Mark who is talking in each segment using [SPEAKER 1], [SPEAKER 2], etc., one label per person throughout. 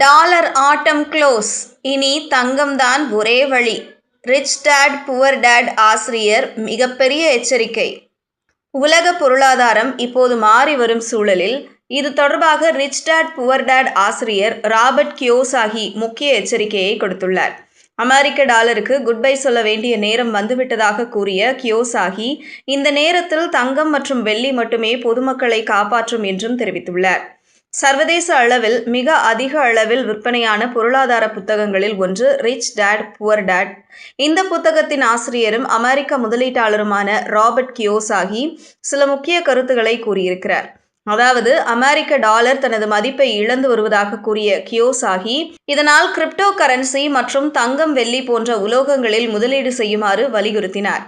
[SPEAKER 1] Dollar ஆட்டம் close. இனி தங்கம்தான் ஒரே வழி. ரிச் டேட் புவர் டேட் ஆசிரியர் மிகப்பெரிய எச்சரிக்கை. உலக பொருளாதாரம் இப்போது மாறி வரும் சூழலில் இது தொடர்பாக ரிச் டேட் புவர் டேட் ஆசிரியர் ராபர்ட் கியோசாகி முக்கிய எச்சரிக்கையை கொடுத்துள்ளார். அமெரிக்க டாலருக்கு குட் பை சொல்ல வேண்டிய நேரம் வந்துவிட்டதாக கூறிய கியோசாகி இந்த நேரத்தில் தங்கம் மற்றும் வெள்ளி மட்டுமே பொதுமக்களை காப்பாற்றும் என்றும் தெரிவித்துள்ளார். சர்வதேச அளவில் மிக அதிக அளவில் விற்பனையான பொருளாதார புத்தகங்களில் ஒன்று ரிச் டேட் புவர் டேட் இந்த புத்தகத்தின் ஆசிரியரும் அமெரிக்க முதலீட்டாளருமான ராபர்ட் கியோசாகி சில முக்கிய கருத்துக்களை கூறியிருக்கிறார். அதாவது அமெரிக்க டாலர் தனது மதிப்பை இழந்து வருவதாக கூறிய கியோசாகி இதனால் கிரிப்டோ கரன்சி மற்றும் தங்கம் வெள்ளி போன்ற உலோகங்களில் முதலீடு செய்யுமாறு வலியுறுத்தினார்.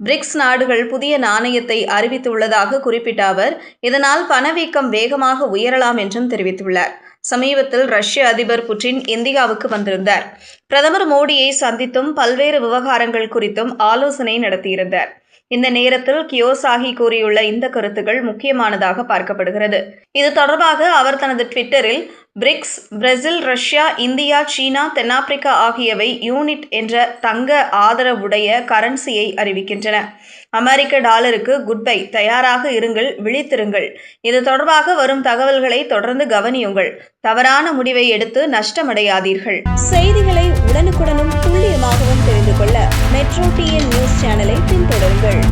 [SPEAKER 1] பிரிக்ஸ் நாடுகள் புதிய நாணயத்தை அறிவித்துள்ளதாக குறிப்பிட்ட அவர் இதனால் பணவீக்கம் வேகமாக உயரலாம் என்றும் தெரிவித்துள்ளார். சமீபத்தில் ரஷ்ய அதிபர் புட்டின் இந்தியாவுக்கு வந்திருந்தார். பிரதமர் மோடியை சந்தித்தும் பல்வேறு விவகாரங்கள் குறித்தும் ஆலோசனை நடத்தியிருந்தார். இந்த நேரத்தில் கியோசாகி கூறியுள்ள இந்த கருத்துக்கள் முக்கியமானதாக பார்க்கப்படுகிறது. இது தொடர்பாக அவர் தனது ட்விட்டரில் BRICS Brazil Russia India China தென்னாப்பிரிக்கா ஆகியவை யூனிட் என்ற தங்க ஆதரவுடைய கரன்சியை அறிவிக்கின்றன. அமெரிக்க டாலருக்கு குட் பை தயாராக இருங்கள் விழித்திருங்கள். இது தொடர்பாக வரும் தகவல்களை தொடர்ந்து கவனியுங்கள். தவறான முடிவை எடுத்து நஷ்டமடையாதீர்கள்.
[SPEAKER 2] செய்திகளை உடனுக்குடனும் துல்லியமாகவும் தெரிந்து கொள்ள மெட்ரோ டிஎன் நியூஸ் சேனலை பின்தொடருங்கள்.